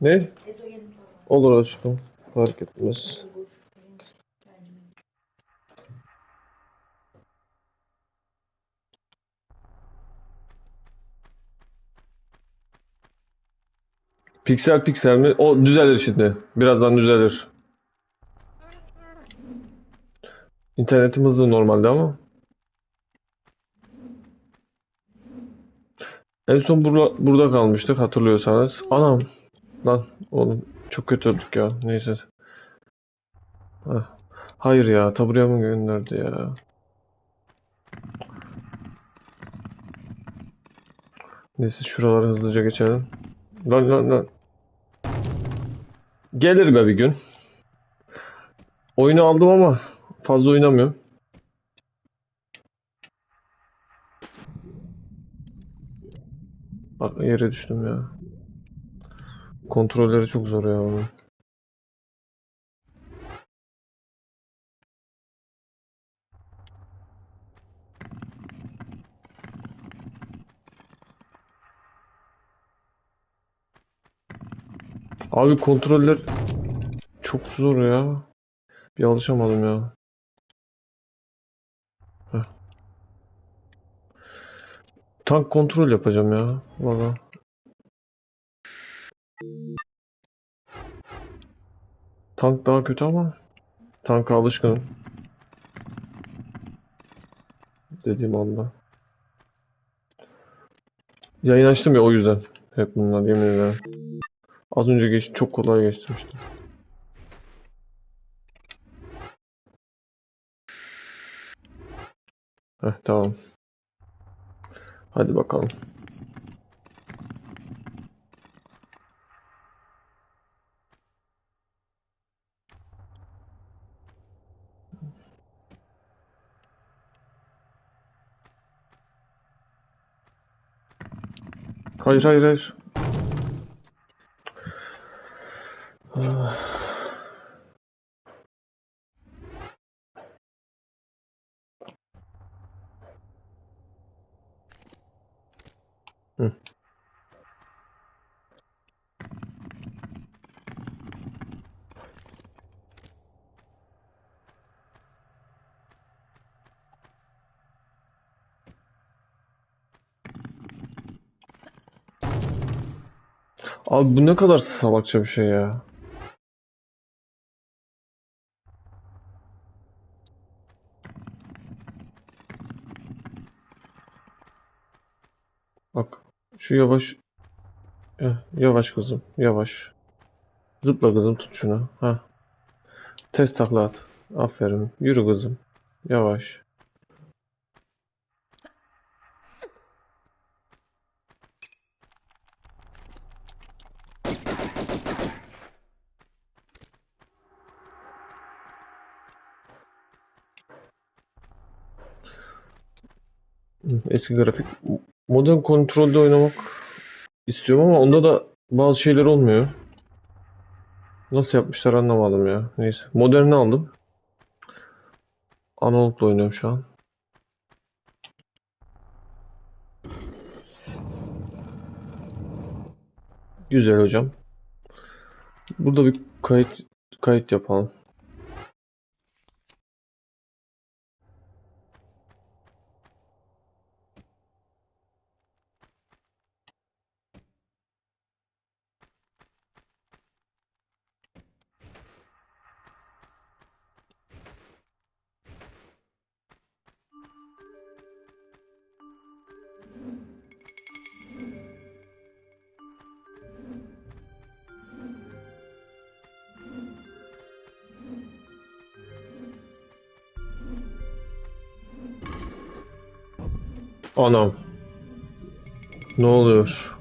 Ne? Olur aşkım. Fark etmez. Piksel piksel mi? O düzelir şimdi. Birazdan düzelir. İnternetim hızlı normalde ama. En son burada, burada kalmıştık hatırlıyorsanız. Anam. Lan oğlum çok kötü öldük ya. Neyse. Heh. Hayır ya taburaya mı gönderdi ya? Neyse şuraları hızlıca geçelim. Lan lan lan. Gelir be bir gün. Oyunu aldım ama fazla oynamıyorum. Bak yere düştüm ya. Kontrolleri çok zor ya onun. Abi kontroller çok zor ya. Bir alışamadım ya. Heh. Tank kontrol yapacağım ya. Valla. Tank daha kötü ama tanka alışkınım. Dediğim anda. Yayın açtım ya o yüzden. Hep bunlar yemin ederim. Az önce geç çok kolay geçtim işte. Heh, tamam. Hadi bakalım. Hayır hayır hayır. Abi bu ne kadar salakça bir şey ya. Bak şu yavaş Eh, yavaş kızım yavaş. Zıpla kızım tut şunu. Ha. Test takla at. Aferin. Yürü kızım. Yavaş. Eski grafik. Modern kontrolde oynamak istiyorum ama onda da bazı şeyler olmuyor. Nasıl yapmışlar anlamadım ya. Neyse. Moderni aldım. Analogla oynuyorum şu an. Güzel hocam. Burada bir kayıt kayıt yapalım. Anam. Ne oluyor?